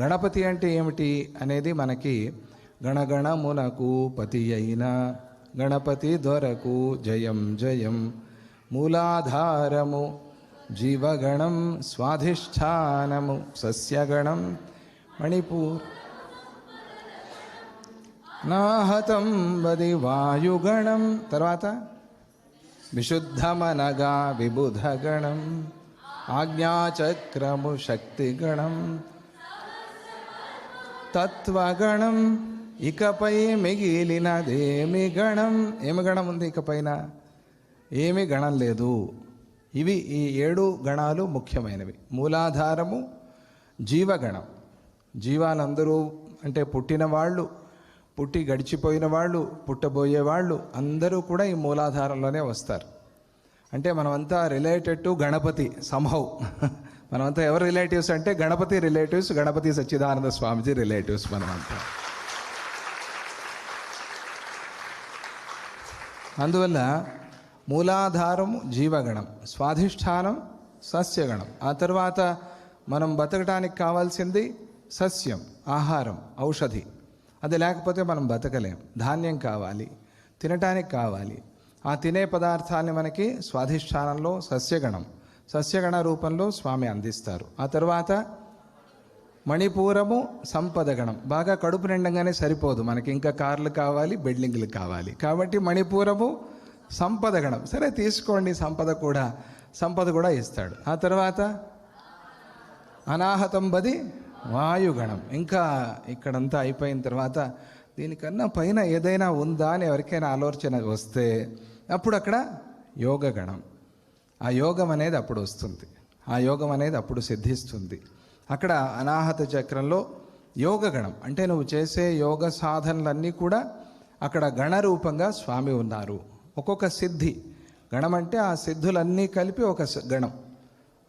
గణపతి అంటే ఏమిటి అనేది మనకి గణగణమునకు పతి అయిన గణపతి దొరకు జయం జయం. మూలాధారము జీవగణం స్వాధిష్టానము సస్యగణం మణిపూర్ నాహతం వది వాయుగణం తర్వాత విశుద్ధమనగా విబుధగణం ఆజ్ఞాచక్రము శక్తిగణం తత్వగణం. ఇకపై మిగిలినదేమి గణం. ఏమి గణం ఉంది ఇకపైన? ఏమి గణం లేదు. ఇవి ఈ ఏడు గణాలు ముఖ్యమైనవి. మూలాధారము జీవగణం. జీవాలందరూ అంటే పుట్టిన వాళ్ళు పుట్టి గడిచిపోయిన వాళ్ళు పుట్టబోయే వాళ్ళు అందరూ కూడా ఈ మూలాధారంలోనే వస్తారు. అంటే మనమంతా రిలేటెడ్ టు గణపతి సంహౌ మనమంతా ఎవరు రిలేటివ్స్ అంటే గణపతి రిలేటివ్స్ గణపతి సచ్చిదానంద స్వామిజీ రిలేటివ్స్ మనమంతా. అందువల్ల మూలాధారం జీవగణం స్వాధిష్టానం సస్యగణం. ఆ తర్వాత మనం బతకడానికి కావాల్సింది సస్యం ఆహారం ఔషధి. అది లేకపోతే మనం బతకలేం. ధాన్యం కావాలి తినటానికి కావాలి. ఆ తినే పదార్థాన్ని మనకి స్వాధిష్టానంలో సస్యగణం. సస్యగణ రూపంలో స్వామి అందిస్తారు. ఆ తర్వాత మణిపూరము సంపదగణం బాగా కడుపు నిండంగానే సరిపోదు. మనకి ఇంకా కార్లు కావాలి బిల్డింగ్లు కావాలి. కాబట్టి మణిపూరము సంపదగణం సరే తీసుకోండి. సంపద కూడా సంపద కూడా ఇస్తాడు. ఆ తర్వాత అనాహతం బది వాయుగణం ఇంకా ఇక్కడంతా అయిపోయిన తర్వాత దీనికన్నా పైన ఏదైనా ఉందా అని ఎవరికైనా ఆలోచన వస్తే అప్పుడు అక్కడ యోగగణం ఆ యోగం అనేది అప్పుడు వస్తుంది. ఆ యోగం అనేది అప్పుడు సిద్ధిస్తుంది. అక్కడ అనాహత చక్రంలో యోగగణం అంటే నువ్వు చేసే యోగ సాధనలన్నీ కూడా అక్కడ గణరూపంగా స్వామి ఉన్నారు. ఒక్కొక్క సిద్ధి గణం అంటే ఆ సిద్ధులన్నీ కలిపి ఒక గణం.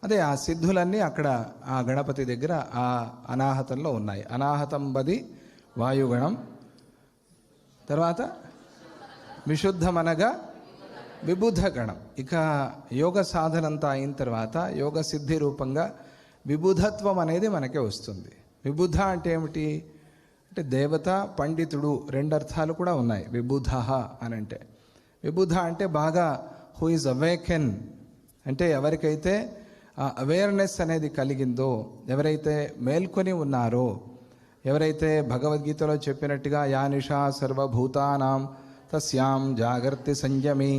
అదే ఆ సిద్ధులన్నీ అక్కడ ఆ గణపతి దగ్గర ఆ అనాహతంలో ఉన్నాయి. అనాహతం బది వాయుగణం తర్వాత విశుద్ధమనగా విబుధ గణం ఇక యోగ సాధన అంతా అయిన తర్వాత యోగ సిద్ధి రూపంగా విబుధత్వం అనేది మనకే వస్తుంది. విబుధ అంటే ఏమిటి? అంటే దేవత పండితుడు రెండు అర్థాలు కూడా ఉన్నాయి. విబుధ అని అంటే. విబుధ అంటే బాగా హూ ఇస్ అవేకెన్ అంటే ఎవరికైతే అవేర్నెస్ అనేది కలిగిందో ఎవరైతే మేల్కొని ఉన్నారో ఎవరైతే భగవద్గీతలో చెప్పినట్టుగా యా నిషా సర్వభూతానాం తస్యాం జాగ్రత్త సంయమి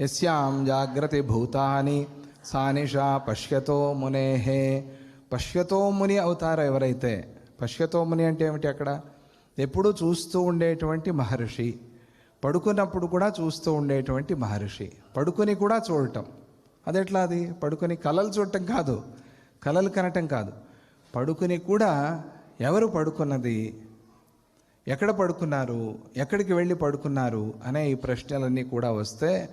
యస్యాం జాగ్రతి భూతాని సానిషా పశ్యతో మునేహే పశ్యతో ముని అవుతారో ఎవరైతే? పశ్యతో ముని అంటే ఏమిటి అక్కడ? ఎప్పుడూ చూస్తూ ఉండేటువంటి మహర్షి. పడుకున్నప్పుడు కూడా చూస్తూ ఉండేటువంటి మహర్షి. పడుకుని కూడా చూడటం. అదెట్లా అది? పడుకుని కలలు చూడటం కాదు. కలలు కనటం కాదు. పడుకుని కూడా ఎవరు పడుకున్నది? ఎక్కడ పడుకున్నారు? ఎక్కడికి వెళ్ళి పడుకున్నారు? అనే ఈ ప్రశ్నలన్నీ కూడా వస్తే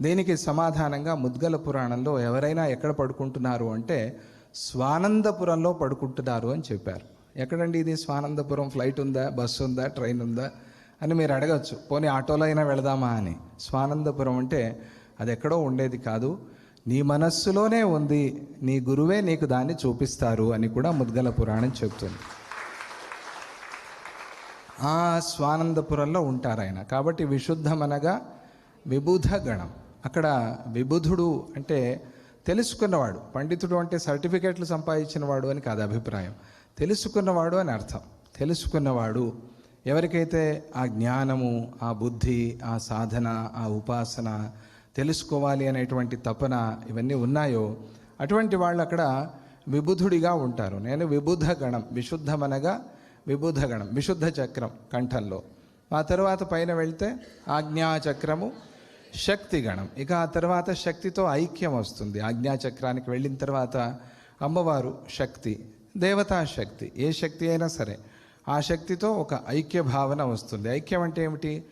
దీనికి సమాధానంగా ముద్గల పురాణంలో ఎవరైనా ఎక్కడ పడుకుంటున్నారు అంటే స్వానందపురంలో పడుకుంటున్నారు అని చెప్పారు. ఎక్కడండి ఇది? స్వానందపురం ఫ్లైట్ ఉందా? బస్సు ఉందా? ట్రైన్ ఉందా? అని మీరు అడగచ్చు. పోనీ ఆటోలో అయినా వెళదామా అని. స్వానందపురం అంటే అది ఎక్కడో ఉండేది కాదు. నీ మనస్సులోనే ఉంది. నీ గురువే నీకు దాన్ని చూపిస్తారు అని కూడా ముద్గల పురాణం చెబుతుంది ఆ స్వానందపురంలో ఉంటారు ఆయన కాబట్టి విశుద్ధమనగా విబుధ గణం అక్కడ విబుధుడు అంటే తెలుసుకున్నవాడు. పండితుడు అంటే సర్టిఫికేట్లు సంపాదించినవాడు అని కాదు అభిప్రాయం. తెలుసుకున్నవాడు అని అర్థం. తెలుసుకున్నవాడు ఎవరికైతే ఆ జ్ఞానము ఆ బుద్ధి ఆ సాధన ఆ ఉపాసన తెలుసుకోవాలి అనేటువంటి తపన ఇవన్నీ ఉన్నాయో అటువంటి వాళ్ళు అక్కడ విబుధుడిగా ఉంటారు. నేను విబుధ గణం విశుద్ధమనగా విబుధ గణం విశుద్ధ చక్రం కంఠంలో. ఆ తర్వాత పైన వెళ్తే ఆజ్ఞాచక్రము శక్తి గణం ఇక ఆ తర్వాత శక్తితో ఐక్యం వస్తుంది. ఆజ్ఞాచక్రానికి వెళ్ళిన తర్వాత అమ్మవారు శక్తి దేవతా శక్తి ఏ శక్తి అయినా సరే ఆ శక్తితో ఒక ఐక్య భావన వస్తుంది. ఐక్యం అంటే ఏమిటి?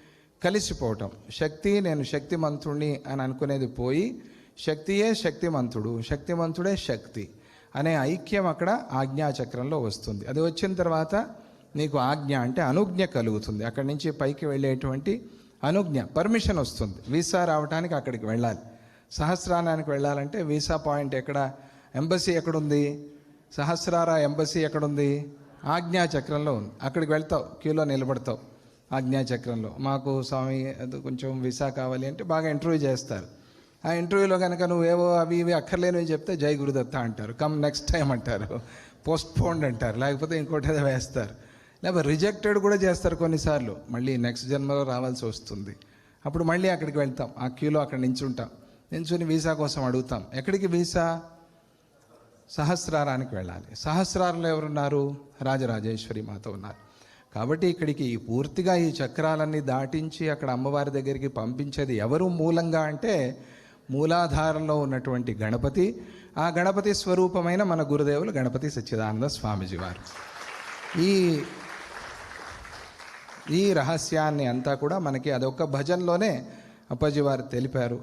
కలిసిపోవటం. శక్తి నేను శక్తిమంతుణ్ణి అని అనుకునేది పోయి శక్తియే శక్తిమంతుడు శక్తిమంతుడే శక్తి అనే ఐక్యం అక్కడ ఆజ్ఞాచక్రంలో వస్తుంది. అది వచ్చిన తర్వాత నీకు ఆజ్ఞ అంటే అనుజ్ఞ కలుగుతుంది. అక్కడి నుంచి పైకి వెళ్ళేటువంటి అనుజ్ఞ పర్మిషన్ వస్తుంది. వీసా రావడానికి అక్కడికి వెళ్ళాలి. సహస్రానానికి వెళ్ళాలంటే వీసా పాయింట్ ఎక్కడ? ఎంబసీ ఎక్కడుంది? సహస్రార ఎంబసీ ఎక్కడుంది? ఆజ్ఞాచక్రంలో ఉంది. అక్కడికి వెళ్తావు క్యూలో నిలబడతావు ఆజ్ఞాచక్రంలో మాకు స్వామి అది కొంచెం వీసా కావాలి అంటే బాగా ఇంటర్వ్యూ చేస్తారు. ఆ ఇంటర్వ్యూలో కనుక నువ్వేవో అవి ఇవి అక్కర్లేనివి చెప్తే జై గురుదత్త అంటారు. కమ్ నెక్స్ట్ టైం అంటారు. పోస్ట్ పోన్డ్ అంటారు. లేకపోతే ఇంకోటి ఏదో వేస్తారు. లేకపోతే రిజెక్టెడ్ కూడా చేస్తారు కొన్నిసార్లు. మళ్ళీ నెక్స్ట్ జన్మలో రావాల్సి వస్తుంది. అప్పుడు మళ్ళీ అక్కడికి వెళ్తాం. ఆ క్యూలో అక్కడ నించుంటాం. నించుని వీసా కోసం అడుగుతాం. ఎక్కడికి వీసా సహస్రారానికి వెళ్ళాలి. సహస్రారంలో ఎవరున్నారు? రాజరాజేశ్వరి మాత ఉన్నారు. కాబట్టి ఇక్కడికి పూర్తిగా ఈ చక్రాలన్నీ దాటించి అక్కడ అమ్మవారి దగ్గరికి పంపించేది ఎవరు మూలంగా అంటే మూలాధారంలో ఉన్నటువంటి గణపతి. ఆ గణపతి స్వరూపమైన మన గురుదేవులు గణపతి సచ్చిదానంద స్వామిజీ వారు. ఈ ఈ రహస్యాన్ని అంతా కూడా మనకి అదొక భజనలోనే అప్పాజీ వారు తెలిపారు.